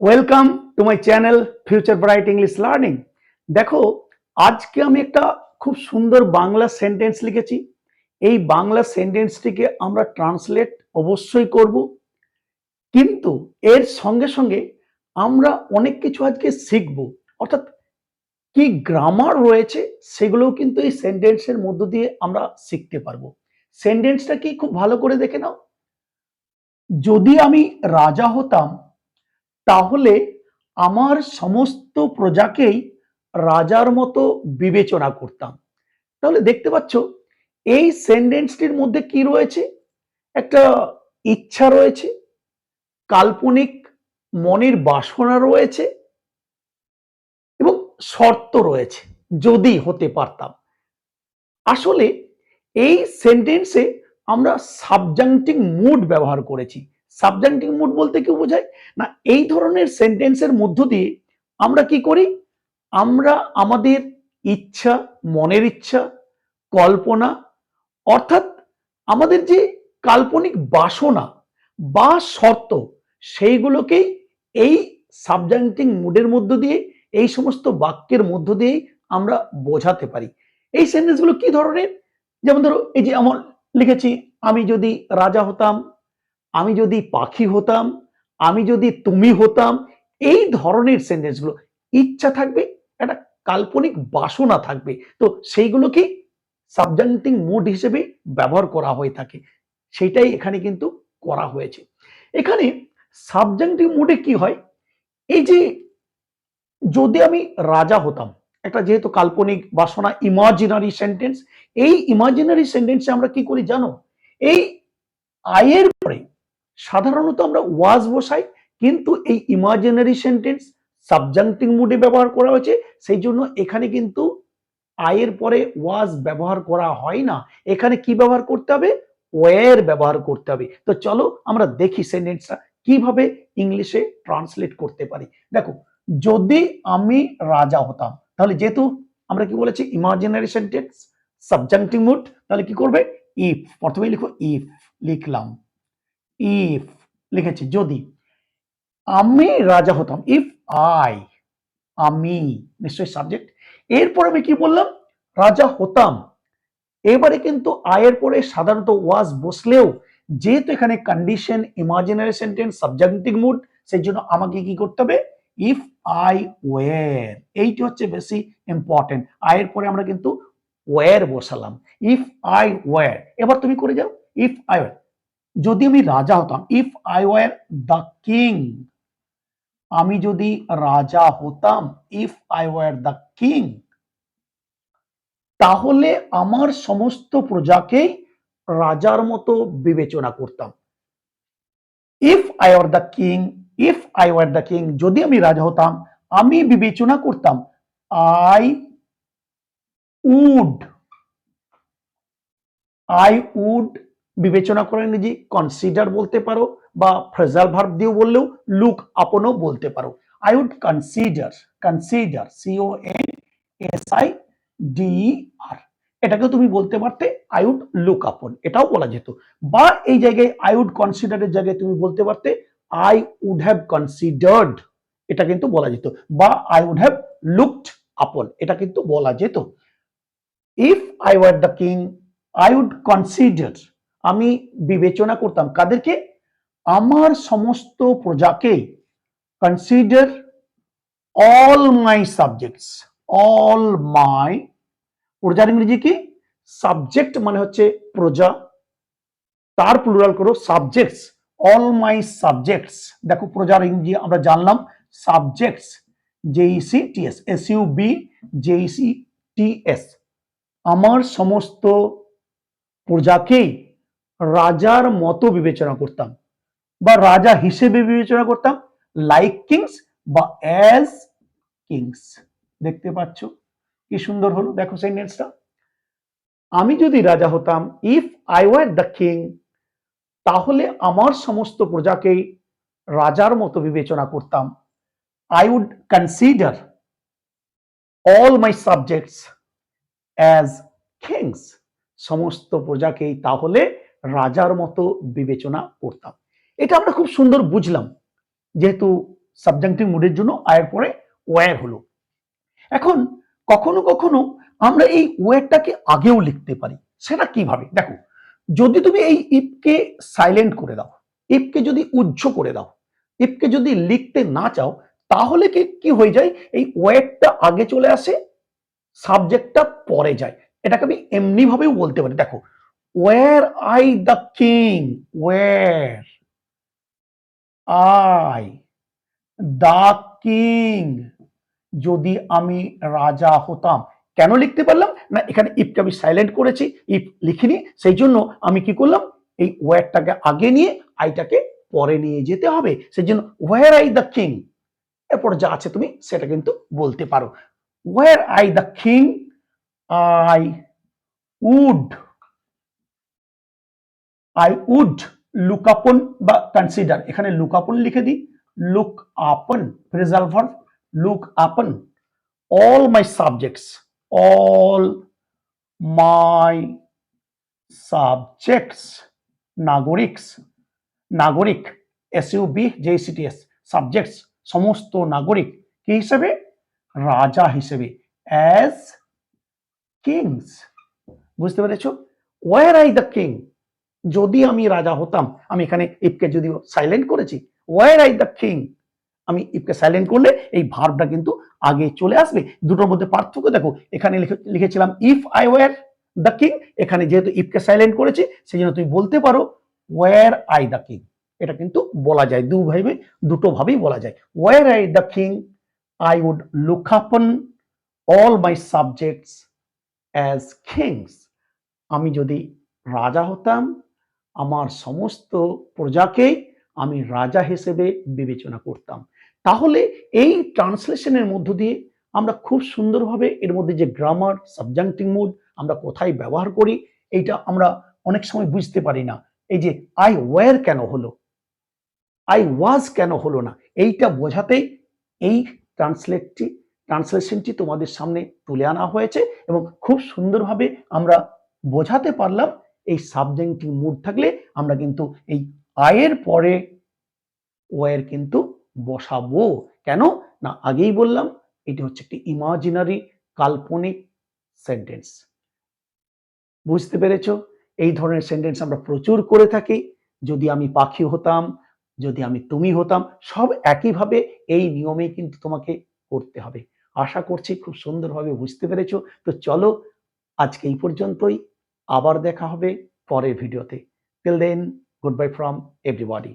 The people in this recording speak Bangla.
Welcome to my channel future bright English learning দেখো, আজকে আমি একটা খুব সুন্দর বাংলা সেন্টেন্স লিখেছি। এই বাংলা সেন্টেন্সটিকে আমরা ট্রান্সলেট অবশ্যই করব। কিন্তু এর সঙ্গে সঙ্গে আমরা অনেক কিছু আজকে শিখব। অর্থাৎ কি গ্রামার রয়েছে সেগুলোও কিন্তু এই সেন্টেন্সের মধ্য দিয়ে আমরা শিখতে পারব। সেন্টেন্সটা কি খুব ভালো করে দেখে নাও। যদি আমি রাজা হতাম তাহলে আমার সমস্ত প্রজাকেই রাজার মতো বিবেচনা করতাম। তাহলে দেখতে পাচ্ছ, এই সেন্টেন্সটির মধ্যে কি রয়েছে? একটা ইচ্ছা রয়েছে, কাল্পনিক মনের বাসনা রয়েছে এবং শর্ত রয়েছে, যদি হতে পারতাম। আসলে এই সেন্টেন্সে আমরা সাবজাংটিং মুড ব্যবহার করেছি। সাবজাংটিং মুড বলতে কি বোঝায়? না, এই ধরনের সেন্টেন্সের মধ্য দিয়ে আমরা কি করি? আমরা আমাদের ইচ্ছা, মনের ইচ্ছা, কল্পনা, অর্থাৎ আমাদের যে কাল্পনিক বাসনা বা শর্ত, সেইগুলোকেই এই সাবজাংটিং মুডের মধ্য দিয়ে, এই সমস্ত বাক্যের মধ্য দিয়েই আমরা বোঝাতে পারি। এই সেন্টেন্সগুলো কি ধরনের? যেমন ধরো, এই যে আমার লিখেছি, আমি যদি রাজা হতাম আমি যদি পাখি হতাম, আমি যদি তুমি হতাম, এই ধরনের সেন্টেন্সগুলো ইচ্ছা থাকবে, একটা কাল্পনিক বাসনা থাকবে। তো সেইগুলোকে সাবজাংটিং মুড হিসেবে ব্যবহার করা হয়ে থাকে। সেটাই এখানে কিন্তু করা হয়েছে। এখানে সাবজাংটিভ মুডে কি হয়? এই যে যদি আমি রাজা হতাম, একটা যেহেতু কাল্পনিক বাসনা ইমাজিনারি সেন্টেন্স এই ইমাজিনারি সেন্টেন্সে আমরা কি করি জানো? এই আয়ের সাধারণত আমরা ওয়াজ বসাই, কিন্তু এই ইমাজিনারি সেন্টেন্স সাবজাংটিং মুডে ব্যবহার করা হয়েছে, সেই জন্য এখানে কিন্তু আয়ের পরে ওয়াজ ব্যবহার করা হয় না। এখানে কি ব্যবহার করতে হবে? ওয়ের ব্যবহার করতে হবে। তো চলো আমরা দেখি সেন্টেন্সটা কীভাবে ইংলিশে ট্রান্সলেট করতে পারি। দেখো, যদি আমি রাজা হতাম, তাহলে যেহেতু আমরা কি বলেছি? ইমাজিনারি সেন্টেন্স সাবজাংটিং মুড তাহলে কি করবে? ইফ প্রথমে লিখো ইফ লিখলাম। ইফ লিখেছি, যদি আমি রাজা হতাম ইফ আই আমি, নিশ্চয়ই সাবজেক্ট এরপর আমি কি বললাম? রাজা হতাম। এবারে কিন্তু আয়ের পরে সাধারণত ওয়াজ বসলেও, যেহেতু এখানে condition imaginary sentence subjective mood সেই জন্য আমাকে কি করতে হবে? ইফ আই ওয়ের এইটি হচ্ছে বেশি ইম্পর্টেন্ট আয়ের পরে আমরা কিন্তু ওয়ের বসালাম। ইফ আই ওয়ার এবার তুমি করে যাও। ইফ আই ওয়ার যদি আমি রাজা হতাম if I were the king আমি যদি রাজা হতাম if I were the king তাহলে আমার সমস্ত প্রজাকেই রাজার মতো বিবেচনা করতাম। If I were the king if I were the king যদি আমি রাজা হতাম, আমি বিবেচনা করতাম আই উড আই উড বিবেচনা করে নিজে কনসিডার বলতে পারো বা ফ্রেজাল ভার্ব দিয়েও বললেও লুক আপনও বলতে পারো। I would consider consider C O N S I D R এটাকে তুমি বলতে পারতে আই উড লুক আপন এটাও বলা যেত। বা এই জায়গায় আই উড কনসিডারের জায়গায় তুমি বলতে পারতে আই উড হ্যাভ কনসিডার্ড এটা কিন্তু বলা যেত। বা আই উড হ্যাভ লুকড আপন এটা কিন্তু বলা যেত। If I were the king I would consider আমি বিবেচনা করতাম। কাদেরকে? আমার সমস্ত প্রজাকে consider all my subjects all my প্রজার ইংরেজি কি? সাবজেক্ট মানে হচ্ছে প্রজা, তার প্লুরাল করো সাবজেক্টস অল মাই সাবজেক্টস দেখো প্রজার ইংরেজি আমরা জানলাম subjects J E C T S S U B J E C T S আমার সমস্ত প্রজাকেই রাজার মতো বিবেচনা করতাম বা রাজা হিসেবে বিবেচনা করতাম লাইক কিংস বা অ্যাজ কিংস দেখতে পাচ্ছ? কি সুন্দর হলো? দেখো সেন্টেন্সটা আমি যদি রাজা হতাম if I were the king তাহলে আমার সমস্ত প্রজাকেই রাজার মতো বিবেচনা করতাম। I would consider all my subjects as kings সমস্ত প্রজাকেই তাহলে রাজার মতো বিবেচনা করতাম। এটা আমরা খুব সুন্দর বুঝলাম, যেহেতু সাবজাংটিভ মুডের জন্য আয়ের পরে ওয়ার হলো। এখন কখনো কখনো আমরা এই ওয়ারটাকে আগেও লিখতে পারি, সেটা কীভাবে? দেখো, যদি তুমি এই ইফকে সাইলেন্ট করে দাও, ইফকে যদি উজ্জ করে দাও, ইফকে যদি লিখতে না চাও, তাহলে কি কি হয়ে যায়? এই ওয়ারটা আগে চলে আসে সাবজেক্টটা পরে যায়। এটাকে আমি এমনি ভাবেও বলতে পারি। দেখো were I the king were I the king যদি আমি রাজা হতাম। কেন লিখতে পারলাম? না, এখানে ইফকে আমি সাইলেন্ট করেছি ইফ লিখিনি, সেই জন্য আমি কি করলাম? এই ওয়ারটাকে আগে নিয়ে আইটাকে পরে নিয়ে যেতে হবে। সেই জন্য ওয়ার আই দ্য কিং এরপর যা আছে তুমি সেটা কিন্তু বলতে পারো। Were I the king I would I would look upon বা কনসিডার এখানে লুক আপন লিখে দিই। Look upon phrasal verb look upon all my subjects all my subjects নাগরিকস, নাগরিক S U B J C T S subjects সমস্ত নাগরিক, কি হিসেবে? রাজা হিসেবে। অ্যাজ কিংস বুঝতে পেরেছ? ওয়ার আই দ্য কিং যদি আমি রাজা হতাম, আমি এখানে ইফকে যদিও সাইলেন্ট করেছি ওয়ার আই দ্য কিং আমি ইফকে সাইলেন্ট করলে এই ভার্বটা কিন্তু আগে চলে আসবে। দুটোর মধ্যে পার্থক্য দেখো, এখানে লিখে- লিখেছিলাম if I were the king এখানে যেহেতু ইফকে সাইলেন্ট করেছি সেই জন্য তুমি বলতে পারো ওয়ার আই দ্য কিং এটা কিন্তু বলা যায়, দু ভাবে, দুটো ভাবেই বলা যায়। Were I the king I would look upon all my subjects as kings আমি যদি রাজা হতাম আমার সমস্ত প্রজাকেই আমি রাজা হিসেবে বিবেচনা করতাম। তাহলে এই ট্রান্সলেশনের মধ্য দিয়ে আমরা খুব সুন্দরভাবে এর মধ্যে যে গ্রামার, সাবজাংটিং মুড আমরা কোথায় ব্যবহার করি, এইটা আমরা অনেক সময় বুঝতে পারি না। এই যে আই ওয়ার কেন হলো? আই ওয়াজ কেন হলো না? এইটা বোঝাতেই এই ট্রান্সলেটটি, ট্রান্সলেশনটি তোমাদের সামনে তুলে আনা হয়েছে এবং খুব সুন্দরভাবে আমরা বোঝাতে পারলাম এই সাবজেক্টিভ মুড থাকলে আমরা কিন্তু এই আয়ের পরে ওয়ের কিন্তু বসাবো। কেন? না, আগেই বললাম, এটি হচ্ছে একটি ইমাজিনারি কাল্পনিক সেন্টেন্স বুঝতে পেরেছ? এই ধরনের সেন্টেন্স আমরা প্রচুর করে থাকি। যদি আমি পাখি হতাম, যদি আমি তুমি হতাম, সব একইভাবে এই নিয়মেই কিন্তু তোমাকে করতে হবে। আশা করছি খুব সুন্দরভাবে বুঝতে পেরেছ। তো চলো, আজকে এই পর্যন্তই। আবার দেখা হবে পরের ভিডিওতে। Till then good bye from everybody